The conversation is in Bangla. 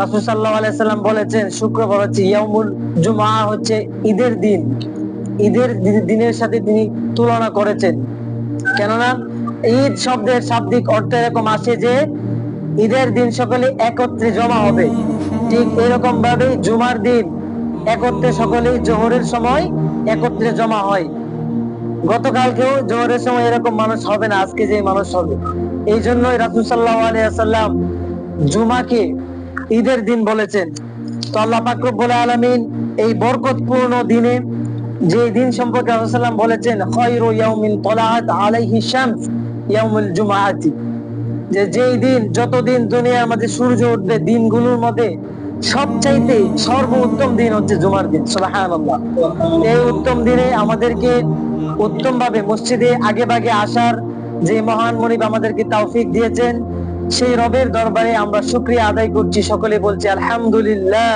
রাসূল সাল্লাল্লাহু আলাইহি সাল্লাম বলেছেন, শুক্রবার হচ্ছে ইয়াউমুল জুমআ, হচ্ছে ঈদের দিন। ঈদের দিনের সাথে তিনি তুলনা করেছেন। কেননা, ঈদ শব্দের শাব্দিক অর্থ এরকম আসে যে, ঈদের দিন সকলে একত্রে জমা হবে। ঠিক এরকম ভাবে জুমার দিন একত্রে সকলে জোহরের সময় একত্রে জমা হয়। গতকালকেও জোহরের সময় এরকম মানুষ হবে না, আজকে যে মানুষ হবে। এই জন্যই রাসুল সাল্লাহ আলিয়াল্লাম জুমাকে ঈদের দিন বলেছেন। তো আল্লাহ পাকরুল আলমিন এই বরকতপূর্ণ দিনে যে দিন সম্পর্কে রাসূলুল্লাহ বলেছেন ইয়াউমিন আলাইহি শামস ইয়াউমুল যে যেই দিন দুনিয়ার মধ্যে সূর্য উঠবে, দিনগুলোর মধ্যে সবচাইতে সর্বোত্তম দিন হচ্ছে জুমার দিন, সুবহানাল্লাহ। এই উত্তম দিনে আমাদেরকে উত্তম ভাবে মসজিদে আগে ভাগে আসার যে মহান মনিব আমাদেরকে তৌফিক দিয়েছেন সেই রবের দরবারে আমরা শুক্রিয়া আদায় করছি। সকলে বলছি আলহামদুলিল্লাহ।